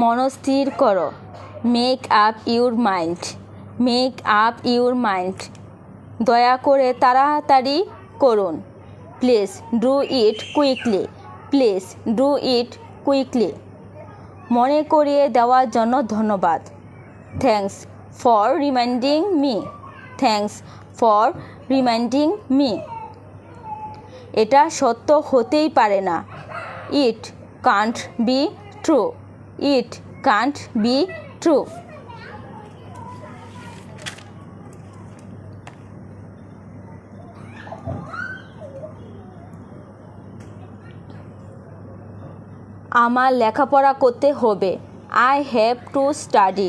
মনস্থির করো। Make up your mind make up your mind দয়া করে তাড়াতাড়ি করুন। Please do it quickly please do it quickly মনে করিয়ে দেওয়ার জন্য ধন্যবাদ। Thanks for reminding me thanks for reminding me এটা সত্য হতেই পারে না। It can't be true it can't be true. আমার লেখাপড়া করতে হবে। I have to study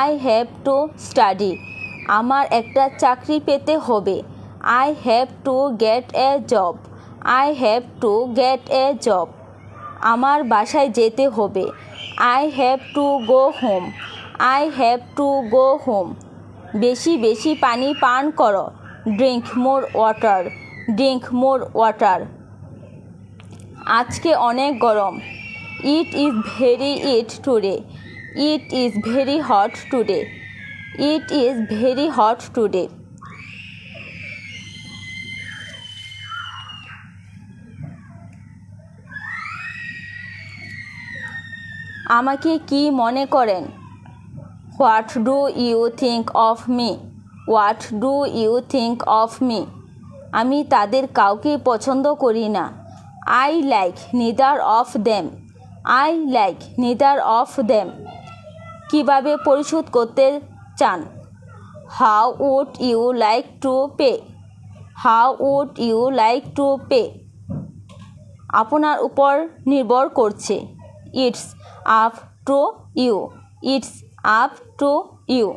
I have to study আমার একটা চাকরি পেতে হবে। I have to get a job I have to get a job আমার বাসায় যেতে হবে। I have to go home I have to go home বেশি বেশি পানি পান করো। Drink more water drink more water আজকে অনেক গরম। It is very it today it is very hot today it is very hot today আমাকে কি মনে করেন? What do you think of me what do you think of me আমি তাদের কাউকেই পছন্দ করি না। I like neither of them I like neither of them কীভাবে পরিশোধ করতে চান? How would you like to pay how would you like to pay আপনার উপর নির্ভর করছে। It's up to you, it's up to you.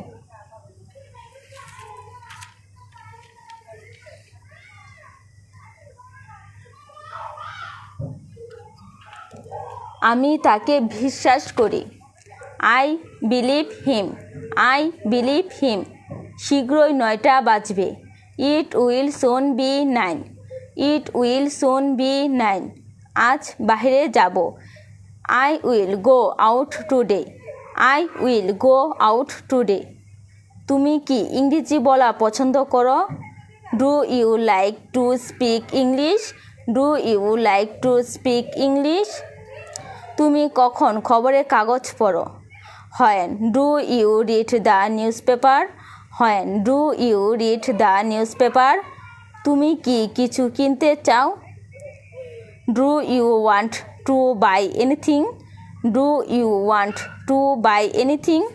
আমি তাকে বিশ্বাস করি। I believe him, I believe him. শীঘ্রই নয়টা বাজবে। It will soon be nine, it will soon be nine. আজ বাইরে যাব। I will go out today I will go out today তুমি কি ইংরেজি বলা পছন্দ করো? Do you like to speak English do you like to speak English তুমি কখন খবরের কাগজ পড়ো? When do you read the newspaper when do you read the newspaper তুমি কি কিছু কিনতে চাও? Do you want to buy anything, do you want to buy anything?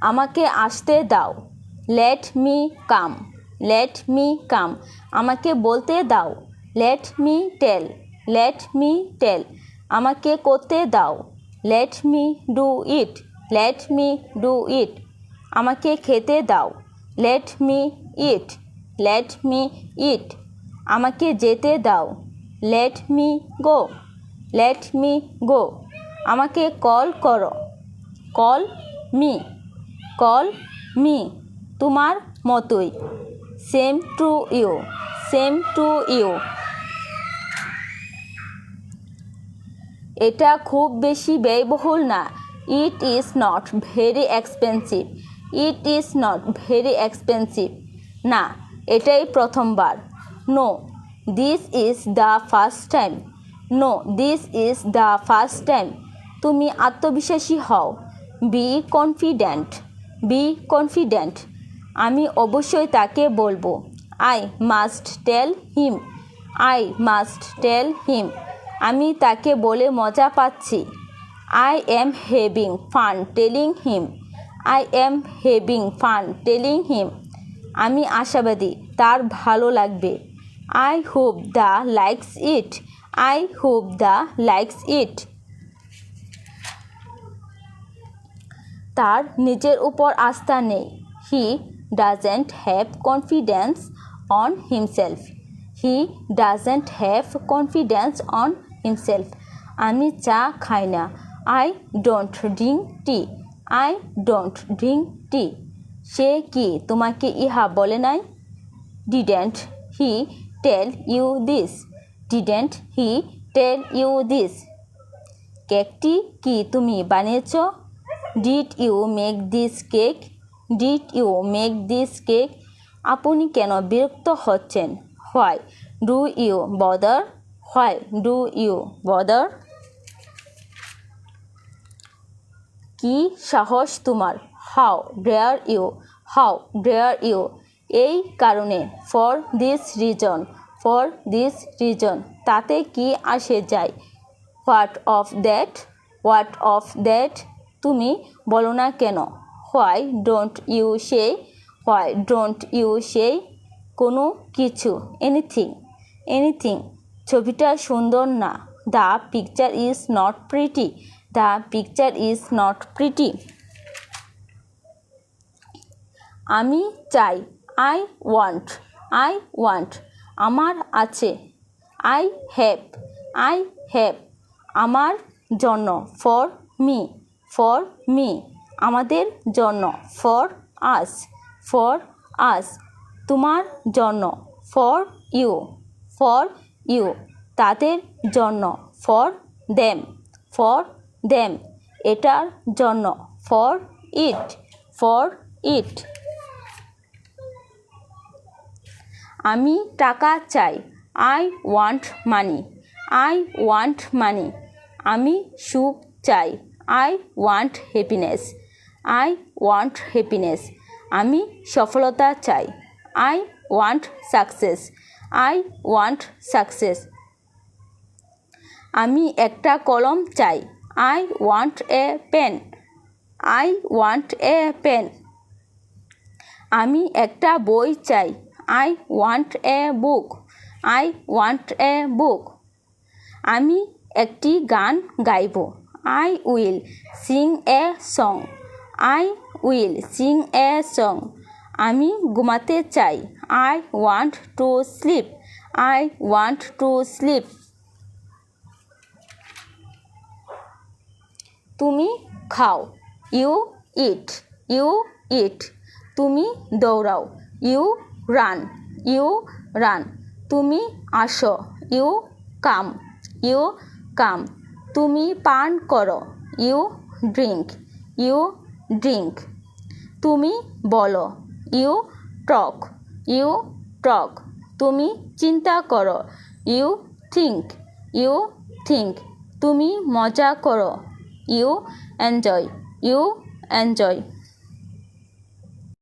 আমাকে আসতে দাও। Let me come, let me come. আমাকে বলতে দাও। Let me tell, let me tell. আমাকে করতে দাও। Let me do it, let me do it. আমাকে খেতে দাও। Let me eat, let me eat. আমাকে যেতে দাও। Let me go let me go আমাকে কল করো। কল মি কল মি তোমার মতোই। Same to you same to you এটা খুব বেশি ব্যয়বহুল না। It is not very expensive it is not very expensive না, এটাই প্রথমবার। No this is the first time no this is the first time তুমি আত্মবিশ্বাসী হও। বি কনফিডেন্ট বি কনফিডেন্ট আমি অবশ্যই তাকে বলব। I must tell him I must tell him আমি তাকে বলে মজা পাচ্ছি। I am having fun telling him I am having fun telling him আমি আশাবাদী, তার ভালো লাগবে। I hope the likes it I hope the likes it তার নিজের উপর আস্থা নেই। He doesn't have confidence on himself he doesn't have confidence on himself আমি চা খাই না। I don't drink tea I don't drink tea সে কি তোমাকে ইহা বলে নাই? Didn't he tell you this didn't he tell you this কেকটি কি তুমি বানিয়েছ? Did you make this cake did you make this cake আপনি কেন বিরক্ত হচ্ছেন? Why do you bother why do you bother কি সাহস তোমার? How dare you how dare you এই কারণে for this reason for this reason তাতে কি আসে যায়? What of that what of that তুমি বলো না কেন? Why don't you say why don't you say কোনো কিছু এনিথিং এনিথিং ছবিটা সুন্দর না। The picture is not pretty the picture is not pretty আমি চাই আই ওয়ান্ট আই ওয়ান্ট আমার আছে। আই হ্যাভ আই হ্যাভ আমার জন্য ফর মি ফর মি আমাদের জন্য ফর আস ফর আস তোমার জন্য ফর ইউ ফর ইউ তাদের জন্য ফর দেম ফর দেম এটার জন্য ফর ইট ফর ইট আমি টাকা চাই। I want money I want money আমি সুখ চাই। I want happiness I want happiness আমি সফলতা চাই। I want success I want success আমি একটা কলম চাই। I want a pen I want a pen আমি একটা বই চাই। I want a book I want a book আমি একটি গান গাইব। I will sing a song I will sing a song আমি ঘুমাতে চাই। I want to sleep I want to sleep তুমি খাও। ইউ ইট ইউ ইট তুমি দৌড়াও। You run. You run. তুমি আসো। You come. You come. তুমি পান করো। ইউ ড্রিঙ্ক ইউ ড্রিঙ্ক তুমি বলো। You talk. You talk. তুমি চিন্তা করো। ইউ থিঙ্ক ইউ থিঙ্ক তুমি মজা করো। You enjoy. You enjoy.